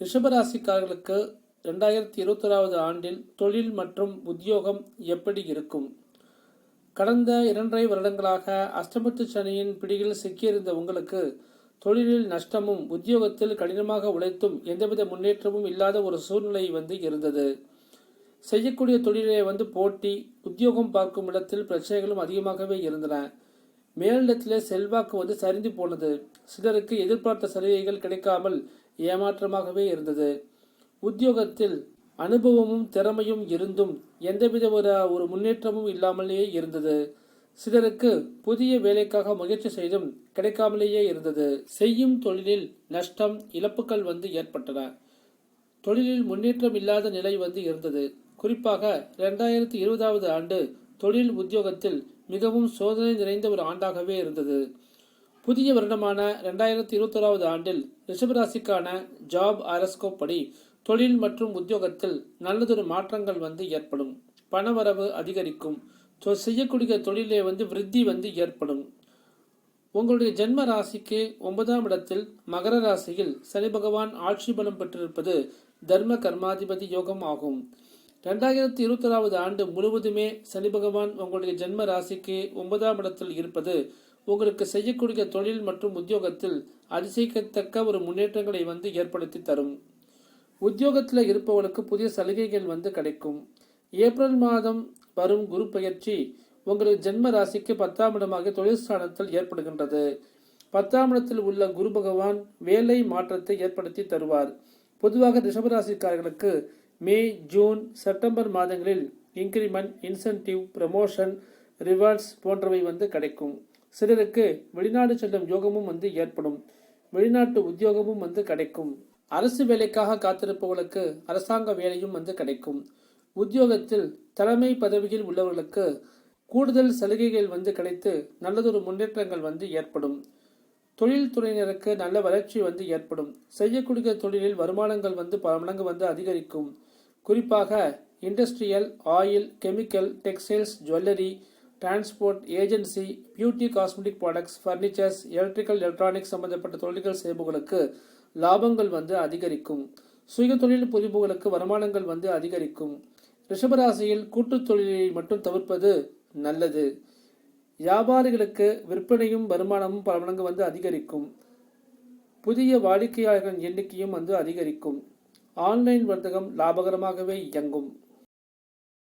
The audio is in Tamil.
ரிஷபராசிக்காரர்களுக்கு ரெண்டாயிரத்தி இருபத்தொராவது ஆண்டில் தொழில் மற்றும் உத்தியோகம் எப்படி இருக்கும்? கடந்த இரண்டரை வருடங்களாக அஷ்டமத்து சனியின் பிடியில் சிக்கியிருந்த உங்களுக்கு தொழிலில் நஷ்டமும் உத்தியோகத்தில் கடினமாக உழைத்தும் எந்தவித முன்னேற்றமும் இல்லாத ஒரு சூழ்நிலை வந்து இருந்தது. செய்யக்கூடிய தொழிலே வந்து போட்டி உத்தியோகம் பார்க்கும் இடத்தில் பிரச்சனைகளும் அதிகமாகவே இருந்தன. மேலிடத்திலே செல்வாக்கு வந்து சரிந்து போனது. சிலருக்கு எதிர்பார்த்த சலுகைகள் கிடைக்காமல் ஏமாற்றமாகவே இருந்தது. உத்தியோகத்தில் அனுபவமும் திறமையும் இருந்தும் எந்தவித ஒரு ஒரு முன்னேற்றமும் இல்லாமலேயே இருந்தது. சிலருக்கு புதிய வேலைக்காக முயற்சி செய்தும் கிடைக்காமலேயே இருந்தது. செய்யும் தொழிலில் நஷ்டம் இழப்புகள் வந்து ஏற்பட்டன. தொழிலில் முன்னேற்றம் இல்லாத நிலை வந்து இருந்தது. குறிப்பாக இரண்டாயிரத்தி இருபதாவது ஆண்டு தொழில் உத்தியோகத்தில் மிகவும் சோதனை நிறைந்த ஒரு ஆண்டாகவே இருந்தது. புதிய வருடமான ரெண்டாயிரத்தி இருபத்தோராவது ஆண்டில் ரிஷபராசிக்கான ஜாப் ஆரஸ்கோப் படி தொழில் மற்றும் உத்தியோகத்தில் நல்லதொரு மாற்றங்கள் வந்து ஏற்படும். பணவரவு அதிகரிக்கும். செய்யக்கூடிய தொழிலே வந்து விருத்தி வந்து ஏற்படும். உங்களுடைய ஜென்ம ராசிக்கு ஒன்பதாம் இடத்தில் மகர ராசியில் சனி பகவான் ஆட்சி பலம் பெற்றிருப்பது தர்ம கர்மாதிபதி யோகம் ஆகும். ரெண்டாயிரத்தி இருபத்தொராவது ஆண்டு முழுவதுமே சனி பகவான் உங்களுடைய ஜென்ம ராசிக்கு ஒன்பதாம் இடத்தில் இருப்பது உங்களுக்கு செய்யக்கூடிய தொழில் மற்றும் உத்தியோகத்தில் அதிசயிக்கத்தக்க ஒரு முன்னேற்றங்களை வந்து ஏற்படுத்தி தரும். உத்தியோகத்தில் இருப்பவர்களுக்கு புதிய சலுகைகள் வந்து கிடைக்கும். ஏப்ரல் மாதம் வரும் குரு பயிற்சி உங்களது ஜென்ம ராசிக்கு பத்தாம் இடமாக தொழில் ஸ்தானத்தில் ஏற்படுகின்றது. பத்தாம் இடத்தில் உள்ள குரு பகவான் வேலை மாற்றத்தை ஏற்படுத்தி தருவார். பொதுவாக ரிஷபராசிக்காரர்களுக்கு மே ஜூன் செப்டம்பர் மாதங்களில் இன்கிரிமெண்ட் இன்சென்டிவ் ப்ரமோஷன் ரிவார்ட்ஸ் போன்றவை வந்து கிடைக்கும். சிலருக்கு வெளிநாடு செல்லும் யோகமும் வந்து ஏற்படும். வெளிநாட்டு உத்தியோகமும் வந்து கிடைக்கும். அரசு வேலைக்காக காத்திருப்பவர்களுக்கு அரசாங்க வேலையும் வந்து கிடைக்கும். உத்தியோகத்தில் தலைமை பதவியில் உள்ளவர்களுக்கு கூடுதல் சலுகைகள் வந்து கிடைத்து நல்லதொரு முன்னேற்றங்கள் வந்து ஏற்படும். தொழில்துறையினருக்கு நல்ல வளர்ச்சி வந்து ஏற்படும். செய்யக்கூடிய தொழிலில் வருமானங்கள் வந்து பல மடங்கு வந்து அதிகரிக்கும். குறிப்பாக industrial oil chemical textiles jewellery transport agency beauty cosmetic products furnitures electrical electronics சம்பந்தப்பட்ட தொழில்கள் செய்பவர்களுக்கு லாபங்கள் வந்து அதிகரிக்கும். சுய தொழில் புரிபவர்களுக்கு வருமானங்கள் வந்து அதிகரிக்கும். ரிஷபராசியில் கூட்டுத் தொழிலை மட்டும் தவிர்ப்பது நல்லது. வியாபாரிகளுக்கு விற்பனையும் வருமானமும் பல மடங்கு வந்து அதிகரிக்கும். புதிய வாடிக்கையாளர்களின் எண்ணிக்கையும் வந்து அதிகரிக்கும். ஆன்லைன் வர்த்தகம் லாபகரமாகவே இயங்கும்.